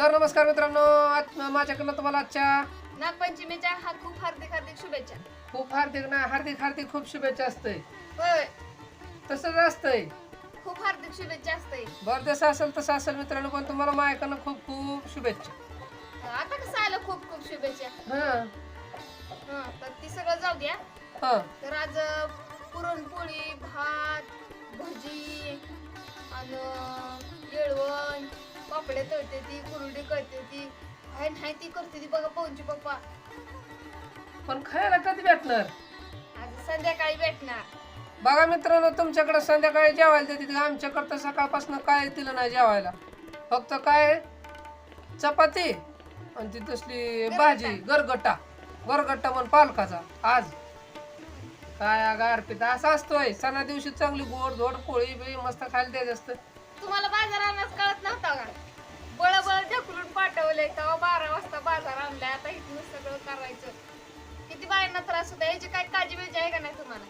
तर नमस्कार मित्रांनो आज माझ्याकडनं तुम्हाला आजच्या नागपंचमीच्या हा खूप हार्दिक हार्दिक शुभेच्छा. खूप हार्दिक ना हार्दिक हार्दिक खूप शुभेच्छा असते होय. तसंच असतंय. खूप हार्दिक शुभेच्छा असते बरं जसं असेल तसं असेल मित्रांनो पण तुम्हाला माझ्याकडनं खूप खूप शुभेच्छा. आता कसं आलं खूप खूप शुभेच्छा? हां. हं, तर ती सगळं जाऊ द्या हां. तर आज पुरणपोळी भात भजी आणि पापडे तळते ती कुरडी करते ती. काय नाही ती करते ती बघा पवनची पप्पा. पण खायला कधी भेटणार. आज संध्याकाळी भेटणार. बघा मित्रांनो तुमच्याकडे संध्याकाळी जेवायला देते आमच्याकडं तर सकाळपासून काय दिलं नाही जेवायला. फक्त काय चपाती आणि ती तसली भाजी गरगट्टा. गरगट्टा म्हण पालकाचा. आज. काय अगं अर्पिता असं असतोय. सणा दिवशी चांगली गोड धोड पोळी बिळी मस्त खायला द्यायचं असतं. पाठवलंय तेव्हा बारा वाजता बाजार आणलाय. आता इथून सगळं करायचं. किती बायांना त्रास होता याची काय काळजी बिळजी आहे का नाही तुम्हाला?